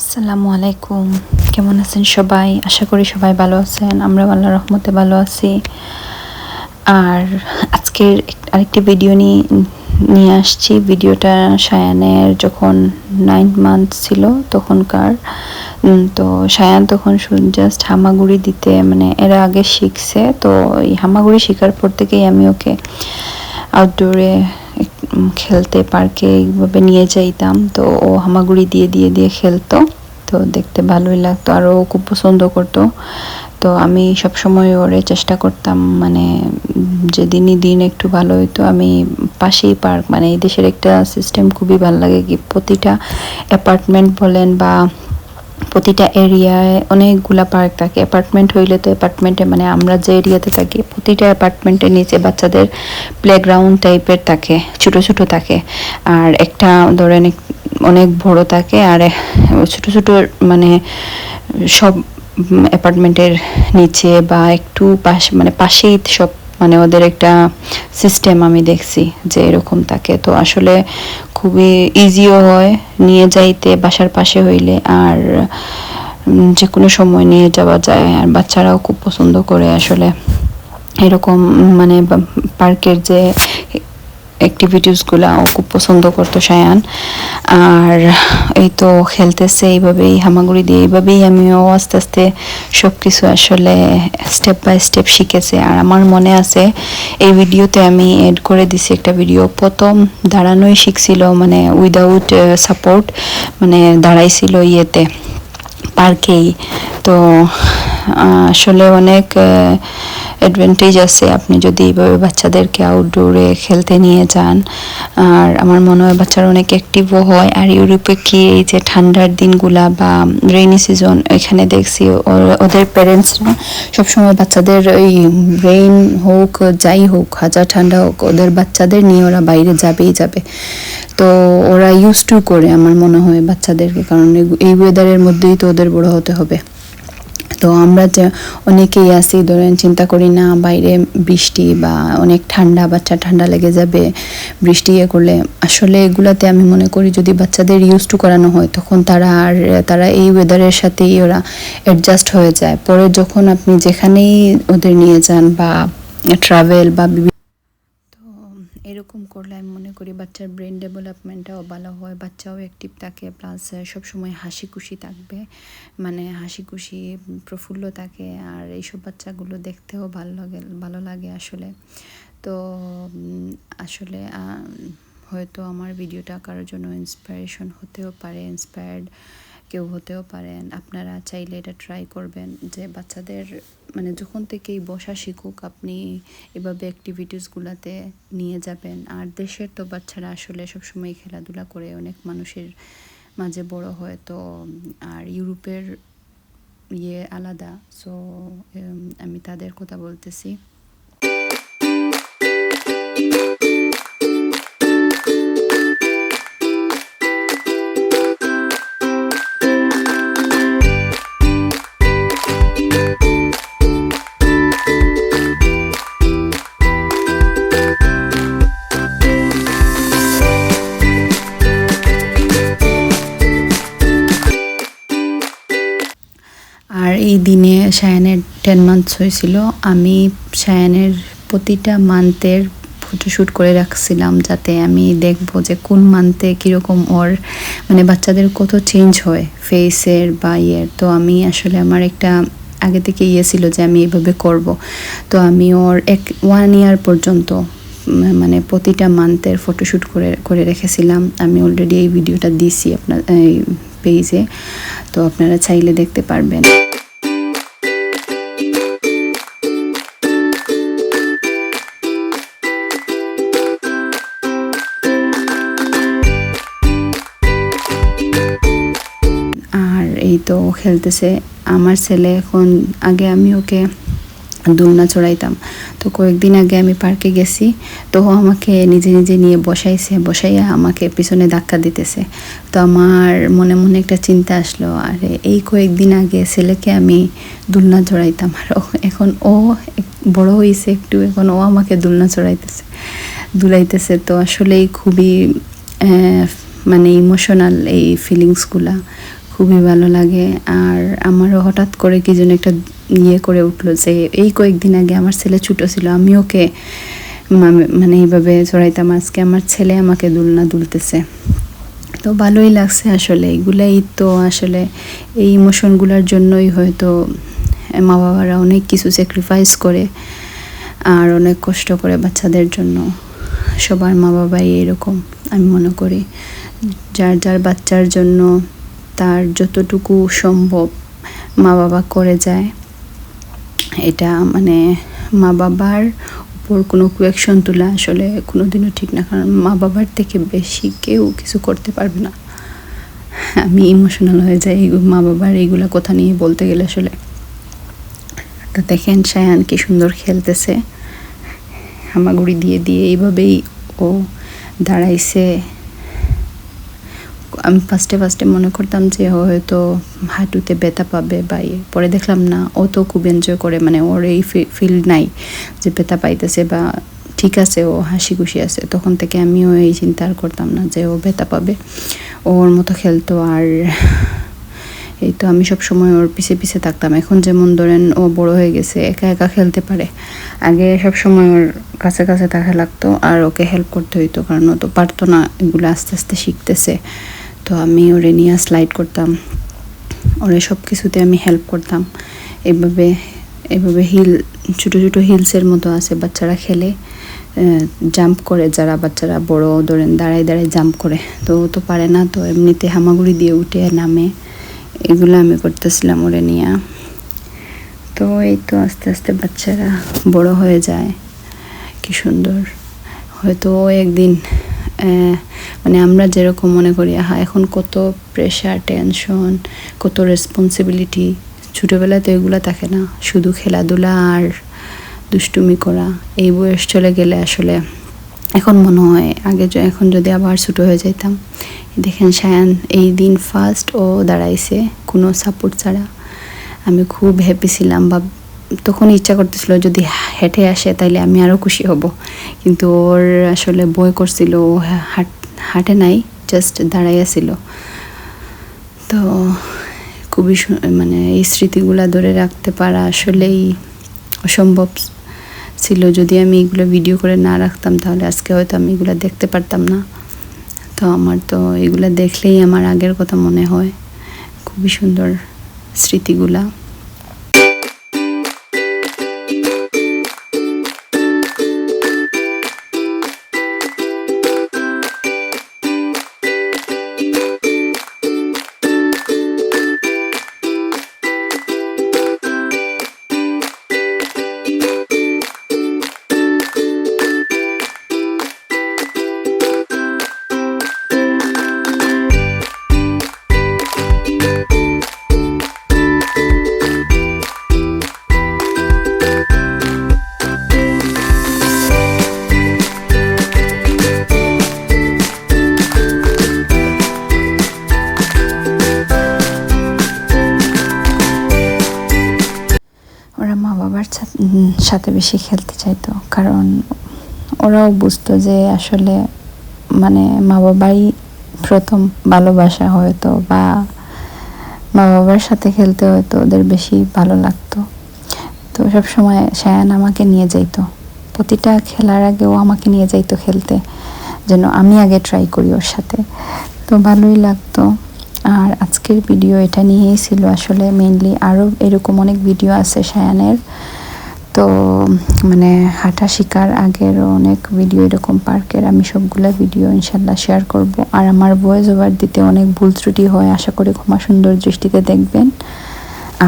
আসসালামু আলাইকুম। কেমন আছেন সবাই? আশা করি সবাই ভালো আছেন। আমরা আল্লাহ রহমতে ভালো আছি। আর আজকের আরেকটি ভিডিও নিয়ে নিয়ে আসছি। ভিডিওটা সায়ানের যখন নাইন মান্থ ছিল তখনকার। তো সায়ান তখন জাস্ট হামাগুড়ি দিতে মানে এরা আগে শিখছে। তো এই হামাগুড়ি শেখার পর থেকেই আমি ওকে আউটডোরে খেলতে পার্কে এইভাবে নিয়ে যাইতাম। তো ও হামাগুড়ি দিয়ে দিয়ে দিয়ে খেলতো। তো দেখতে ভালোই লাগতো আর ও খুব পছন্দ করতো। তো আমি সবসময় ওরে চেষ্টা করতাম মানে যেদিনই দিন একটু ভালো হইতো, আমি পাশেই পার্ক মানে এই দেশের একটা সিস্টেম খুবই ভালো লাগে কি প্রতিটা অ্যাপার্টমেন্ট বলেন বা প্রতিটা এরিয়ায় অনেকগুলা পার্ক থাকে। অ্যাপার্টমেন্ট হইলে তো অ্যাপার্টমেন্টে মানে আমরা যে এরিয়াতে থাকি, প্রতিটা অ্যাপার্টমেন্টের নিচে বাচ্চাদের প্লেগ্রাউন্ড টাইপের থাকে, ছোট ছোট থাকে। আর একটা ধরেন অনেক বড় থাকে আর ছোট ছোট মানে সব অ্যাপার্টমেন্টের নিচে বা একটু পাশ মানে পাশেই সব মানে ওদের একটা সিস্টেম আমি দেখছি যে এরকম থাকে। তো আসলে খুবই ইজিও হয় নিয়ে যাইতে, বাসার পাশে হইলে। আর যে কোনো সময় নিয়ে যাওয়া যায়। আর বাচ্চারাও খুব পছন্দ করে আসলে। এরকম মানে পার্কের যে অ্যাক্টিভিটিসগুলো ও খুব পছন্দ করতো সায়ান। আর এই তো খেলতেছে, এইভাবেই হামাগুড়ি দিয়ে এইভাবেই আমিও আস্তে আস্তে সব কিছু আসলে স্টেপ বাই স্টেপ শিখেছে। আর আমার মনে আছে, এই ভিডিওতে আমি এড করে দিছি একটা ভিডিও প্রথম দাঁড়ানোই শিখছিল মানে উইদাউট সাপোর্ট মানে দাঁড়াইছিল ইয়েতে পার্কেই তো আসলে অনেক অ্যাডভান্টেজ আছে আপনি যদি এইভাবে বাচ্চাদেরকে আউটডোরে খেলতে নিয়ে যান। আর আমার মনে হয় বাচ্চারা অনেক অ্যাক্টিভও হয়। আর ইউরোপে কি এই যে ঠান্ডার দিনগুলা বা রেইনি সিজন এখানে দেখছি ওদের প্যারেন্টসরা সবসময় বাচ্চাদের ওই রেইন হোক, যাই হোক হাজার ঠান্ডা হোক, ওদের বাচ্চাদের নিয়ে ওরা বাইরে যাবেই যাবে। তো ওরা ইউজ টু করে আমার মনে হয় বাচ্চাদেরকে। কারণ এই ওয়েদারের মধ্যেই তো ওদের বড় হতে হবে। তো আমরা যে অনেকেই আছি, ধরেন চিন্তা করি না, বাইরে বৃষ্টি বা অনেক ঠান্ডা, বাচ্চা ঠান্ডা লেগে যাবে, বৃষ্টি ইয়ে করলে। আসলে এগুলাতে আমি মনে করি যদি বাচ্চাদের ইউজ টু করানো হয়, তখন তারা আর, তারা এই ওয়েদারের সাথেই ওরা অ্যাডজাস্ট হয়ে যায়। পরে যখন আপনি যেখানেই ওদের নিয়ে যান বা ট্রাভেল বা বিভিন্ন এরকম করলে আমি মনে করি বাচ্চার ব্রেন ডেভেলপমেন্টটাও ভালো হয়, বাচ্চাও অ্যাক্টিভ থাকে প্লাস সবসময় হাসি খুশি থাকবে মানে হাসি খুশি প্রফুল্ল থাকে, আর এইসব বাচ্চাগুলো দেখতেও ভালো লাগে ভালো লাগে আসলে। তো আসলে হয়তো আমার ভিডিওটা কারোর জন্য ইন্সপিরেশন হতেও পারে ইন্সপায়ার্ড কেউ হতেও পারেন। আপনারা চাইলে এটা ট্রাই করবেন যে বাচ্চাদের মানে যখন থেকেই বসা শিখুক আপনি এভাবে অ্যাক্টিভিটিসগুলোতে নিয়ে যাবেন। আর দেশের তো বাচ্চারা আসলে সবসময় খেলাধুলা করে অনেক মানুষের মাঝে বড় হয় তো, আর ইউরোপের ইয়ে আলাদা। সো আমি তাদের কথা বলতেছি। এই দিনে সায়ানের টেন মান্থস হয়েছিল, আমি সায়ানের প্রতিটা মান্থের ফটোশ্যুট করে রাখছিলাম যাতে আমি দেখব যে কোন মান্থে কীরকম ওর মানে বাচ্চাদের কত চেঞ্জ হয় ফেসের বা ইয়ের। তো আমি আসলে আমার একটা আগে থেকে ইয়ে ছিল যে আমি এইভাবে করব। তো আমি ওর এক ওয়ান ইয়ার পর্যন্ত মানে প্রতিটা মান্থের ফটোশ্যুট করে করে রেখেছিলাম। আমি অলরেডি এই ভিডিওটা দিছি আপনার, এই পেজে তো আপনারা চাইলে দেখতে পারবেন। এই তো খেলতেছে। আমার ছেলে এখন, আগে আমি ওকে দোলনা চড়াইতাম। তো কয়েকদিন আগে আমি পার্কে গেছি। তো আমাকে নিজে নিজে নিয়ে বসাইছে, বসাইয়া আমাকে পিছনে ধাক্কা দিতেছে। তো আমার মনে মনে একটা চিন্তা আসলো, আর এই কয়েকদিন আগে ছেলেকে আমি দোলনা চড়াইতাম। আর এখন ও বড় হয়েছে একটু, এখন ও আমাকে দোলনা চড়াইতেছে, দুলাইতেছে। তো আসলেই খুবই মানে ইমোশনাল এই ফিলিংসগুলা খুবই ভালো লাগে। আর আমারও হঠাৎ করে কি যেন একটা ইয়ে করে উঠল যে, এই কয়েকদিন আগে আমার ছেলে ছোটো ছিল, আমি ওকে মানে এইভাবে চড়াইতাম, আজকে আমার ছেলে আমাকে দুলনা দুলতেছে। তো ভালোই লাগছে আসলে, এগুলাই তো আসলে এই ইমোশনগুলোর জন্যই হয়তো মা বাবারা অনেক কিছু স্যাক্রিফাইস করে আর অনেক কষ্ট করে বাচ্চাদের জন্য। সবার মা বাবাই এরকম, আমি মনে করি। যার যার বাচ্চার জন্য তার যতটুকু সম্ভব মা বাবা করে যায়। এটা মানে মা বাবার উপর কোনো কুয়েকশন তোলা আসলে কোনোদিনও ঠিক না, কারণ মা বাবার থেকে বেশি কেউ কিছু করতে পারবে না। আমি ইমোশনাল হয়ে যাই মা বাবার এইগুলা কথা নিয়ে বলতে গেলে আসলে। তো দেখেন সায়ান কি সুন্দর খেলতেছে। হামাগুড়ি দিয়ে দিয়ে এইভাবেই ও দাঁড়াইছে। আমি ফার্স্টে ফার্স্টে মনে করতাম যে হয়তো হাঁটুতে ব্যথা পাবে বা ইয়ে। পরে দেখলাম না, ও তো খুব এনজয় করে মানে ওর এই ফিল নাই যে ব্যথা পাইতেছে বা ঠিক আছে, ও হাসি খুশি আছে। তখন থেকে আমিও এই চিন্তা আর করতাম না যে ও ব্যথা পাবে। ওর মতো খেলতো আর এই তো আমি সব সময় ওর পিছে পিছে থাকতাম। এখন যেমন ধরেন ও বড় হয়ে গেছে, একা একা খেলতে পারে। আগে সব সময় ওর কাছে কাছে থাকা লাগতো আর ওকে হেল্প করতে হইতো কারণ ও তো পারতো না এগুলো আস্তে আস্তে শিখতেছে। তো আমি ওরে নিয়ে স্লাইড করতাম। ওরে সব কিছুতে আমি হেল্প করতাম। এভাবে এভাবে হিল ছোটো ছোটো হিলসের মতো আছে বাচ্চারা খেলে। জাম্প করে যারা বাচ্চারা বড় ধরেন দাঁড়ায় দাঁড়ায় জাম্প করে। তো ও তো পারে না, তো এমনিতে হামাগুড়ি দিয়ে উঠে নামে। এগুলো আমি করতেছিলাম ওরে নিয়ে। তো এই তো আস্তে আস্তে বাচ্চারা বড় হয়ে যায়। কি সুন্দর। হয়তো একদিন মানে আমরা যেরকম মনে করি, আহা, এখন কত প্রেশার টেনশন কত রেসপন্সিবিলিটি ছোটোবেলায় তো এগুলো থাকে না। শুধু খেলাধুলা আর দুষ্টুমি করা। এই বয়স চলে গেলে আসলে এখন মনে হয়, আগে এখন যদি আবার ছোটো হয়ে যাইতাম। দেখেন সায়ান এই দিন ফার্স্ট ও দাঁড়াইছে কোনো সাপোর্ট ছাড়া। আমি খুব হ্যাপি ছিলাম বা তখন ইচ্ছা করতেছিল যদি হেঁটে আসে তাইলে আমি আরও খুশি হব। কিন্তু ওর আসলে বই করছিল, ও হাট হাঁটে নাই জাস্ট দাঁড়াইয়াছিল তো খুবই মানে এই স্মৃতিগুলা ধরে রাখতে পারা আসলেই অসম্ভব ছিল। যদি আমি এগুলো ভিডিও করে না রাখতাম তাহলে আজকে হয়তো আমি এগুলো দেখতে পারতাম না। তো আমার তো এগুলো দেখলেই আমার আগের কথা মনে হয়। খুবই সুন্দর স্মৃতিগুলা। সাথে বেশি খেলতে চাইতো। কারণ ওরাও বুঝতো যে আসলে মানে মা বাবাই প্রথম ভালোবাসা হয়তো বা মা বাবার সাথে খেলতে হয়তো ওদের বেশি ভালো লাগতো। তো সব সময় সায়ান আমাকে নিয়ে যাইতো। প্রতিটা খেলার আগে ও আমাকে নিয়ে যাইতো খেলতে, যেন আমি আগে ট্রাই করি ওর সাথে। তো ভালোই লাগতো। আর আজকের ভিডিও এটা নিয়েই ছিল আসলে মেইনলি আরও এরকম অনেক ভিডিও আছে সায়ানের। তো মানে হাঁটা শেখার আগের অনেক ভিডিও এরকম পার্কের আমি সবগুলো ভিডিও ইনশাল্লাহ শেয়ার করব। আর আমার ভয়েস ওভার দিতে অনেক ভুল ত্রুটি হয়, আশা করি ক্ষমা সুন্দর দৃষ্টিতে দেখবেন।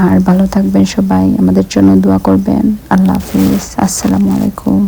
আর ভালো থাকবেন সবাই, আমাদের জন্য দোয়া করবেন। আল্লাহ হাফিজ, আসসালামু আলাইকুম।